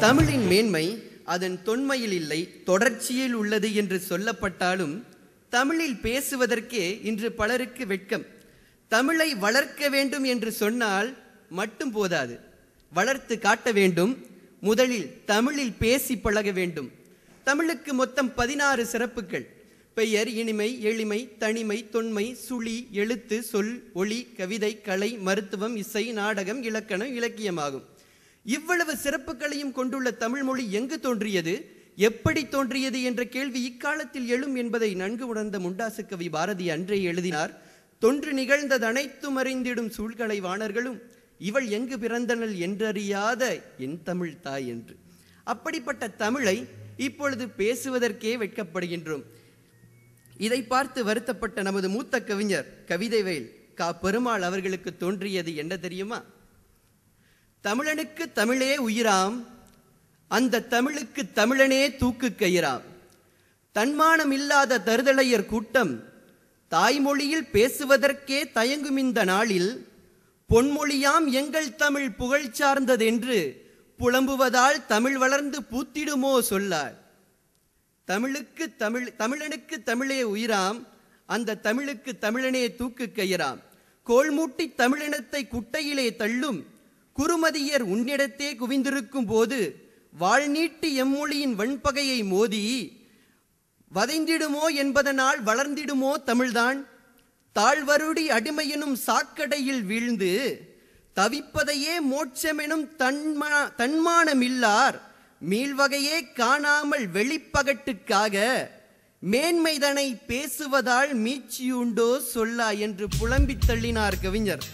தமிழின் மேன்மை அதன் தொன்மையில் இல்லை தொடர்ச்சியில் உள்ளது என்று சொல்லப்பட்டாலும் தமிழில் பேசுவதற்கே இன்று பலருக்கு வெட்கம். தமிழை வளர்க்க வேண்டும் என்று சொன்னால் மட்டும் போதாது. வளர்த்து காட்ட வேண்டும் முதலில் தமிழில் பேசி பழக வேண்டும். தமிழுக்கு மொத்தம் பதினாறு சிறப்புகள். பெயர் இனிமை எளிமை தனிமை தொன்மை சுழி எழுத்து சொல் ஒளி கவிதை கலை மருத்துவம் இசை நாடகம் இலக்கணம் இலக்கியமாகும். இவ்வளவு சிறப்புகளையும் கொண்டுள்ள தமிழ் மொழி எங்கு தோன்றியது? எப்படி தோன்றியது என்ற கேள்வி இக்காலத்தில் எழும் என்பதை நன்கு உணர்ந்த முண்டாசு கவி பாரதி அன்றே எழுதினார். தொன்று நிகழ்ந்தது அனைத்தும் அறிந்திடும் சூழ்களை வாணர்களும் இவள் எங்கு பிறந்தனள் என்றறியாத என் தமிழ் தாய் என்று. அப்படிப்பட்ட தமிழை இப்பொழுது பேசுவதற்கே வெட்கப்படுகின்றோம் இதை பார்த்து வருத்தப்பட்ட நமது மூத்த கவிஞர் கவிதைவேல் கா. பெருமாள் அவர்களுக்கு தோன்றியது என்ன தெரியுமா? தமிழனுக்கு தமிழே உயிராம் அந்த தமிழுக்கு தமிழனே தூக்கு கயிறாம். தன்மானம் இல்லாத தருதலையர் கூட்டம் தாய்மொழியில் பேசுவதற்கே தயங்கும் இந்த நாளில் பொன்மொழியாம் எங்கள் தமிழ் புகழ் சார்ந்ததென்று புலம்புவதால் தமிழ் வளர்ந்து பூத்திடுமோ சொல்லார். தமிழுக்கு தமிழ் தமிழனுக்கு தமிழே உயிராம் அந்த தமிழுக்கு தமிழனே தூக்கு கயிறாம். கோள்மூட்டி தமிழினத்தை குட்டையிலே தள்ளும் குறுமதியர் உன்னிடத்தே குவிந்திருக்கும் போது வாழ்நீட்டு எம்மொழியின் வன்பகையை மோதி வதைந்திடுமோ என்பதனால் வளர்ந்திடுமோ தமிழ்தான். தாழ்வருடி அடிமையெனும் சாக்கடையில் வீழ்ந்து தவிப்பதையே மோட்சமெனும் தன்மா தன்மானமில்லார். மீள்வகையே காணாமல் வெளிப்பகட்டுக்காக மேன்மைதனை பேசுவதால் மீட்சியுண்டோ சொல்லா என்று புலம்பித் தள்ளினார் கவிஞர்.